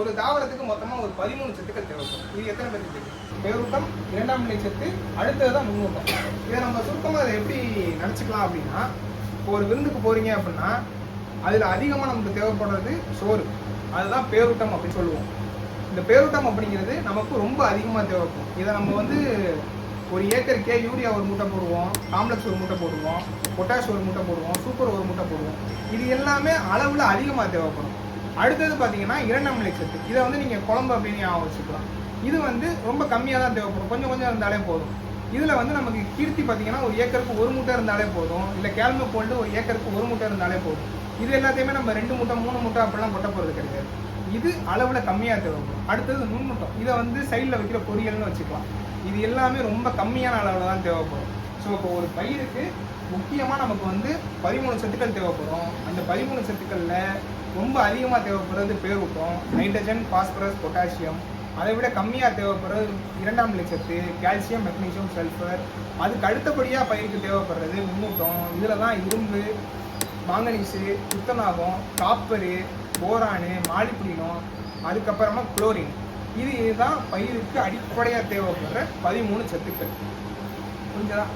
ஒரு தாவரத்துக்கு மொத்தமாக ஒரு பதிமூணு சத்துக்கள் தேவைப்படும். இது எத்தனை பேருக்கு தெரியும்? பேரூட்டம் இரண்டாம் நிலை சத்து அடுத்தது தான் முன்னூட்டம். இதை நம்ம சுருக்கமாக அதை எப்படி நினச்சிக்கலாம் அப்படின்னா இப்போ ஒரு விருந்துக்கு போகிறீங்க அப்படின்னா அதில் அதிகமாக நமக்கு தேவைப்படுறது சோறு. அதுதான் பேரூட்டம் அப்படின்னு சொல்லுவோம். இந்த பேரூட்டம் அப்படிங்கிறது நமக்கு ரொம்ப அதிகமாக தேவைப்படும். இதை நம்ம வந்து ஒரு ஏக்கருக்கே யூரியா ஒரு மூட்டை போடுவோம் காம்ப்ளெக்ஸ் ஒரு மூட்டை போடுவோம் பொட்டாஷ் ஒரு மூட்டை போடுவோம் சூப்பர் ஒரு மூட்டை போடுவோம். இது எல்லாமே அளவில் அதிகமாக தேவைப்படும். அடுத்தது பார்த்தீங்கன்னா இரண்டாம் சத்து. இதை வந்து நீங்கள் குழம்பு அப்படின்னு ஞாபகம் வச்சுக்கலாம். இது வந்து ரொம்ப கம்மியாக தான் தேவைப்படும். கொஞ்சம் கொஞ்சம் இருந்தாலே போதும். இதில் வந்து நமக்கு கீர்த்தி பார்த்தீங்கன்னா ஒரு ஏக்கருக்கு ஒரு மூட்டை இருந்தாலே போதும். இல்லை கேழ்மை போல்டு ஒரு ஏக்கருக்கு ஒரு மூட்டை இருந்தாலே போதும். இது எல்லாத்தையுமே நம்ம ரெண்டு மூட்டை மூணு மூட்டை அப்படிலாம் கொட்ட போகிறது கிடையாது. இது அளவில் கம்மியாக தேவைப்படும். அடுத்தது நுண்முட்டம் இதை வந்து சைடில் வைக்கிற பொரியல்னு வச்சுக்கலாம். இது எல்லாமே ரொம்ப கம்மியான அளவில் தான் தேவைப்படும். ஸோ இப்போ ஒரு பயிருக்கு முக்கியமாக நமக்கு வந்து பதிமூணு சத்துக்கள் தேவைப்படும். அந்த பதிமூணு சத்துக்களில் ரொம்ப அதிகமாக தேவைப்படுறது பேரூட்டம் நைட்ரஜன் பாஸ்பரஸ் பொட்டாசியம் அதை விட கம்மியாக தேவைப்படுறது இரண்டாம் லட்சத்து கால்சியம் மெக்னீசியம் சல்ஃபர் அதுக்கு அடுத்தபடியாக பயிருக்கு தேவைப்படுறது முன்னூட்டம் இதில் தான் இரும்பு மாங்கனீஸு துத்தநாகம் காப்பரு போரானு மாலிப்டினம் அதுக்கப்புறமா குளோரின் இது இதுதான் பயிருக்கு அடிப்படையாக தேவைப்படுற பதிமூணு சத்துக்கள். 你起来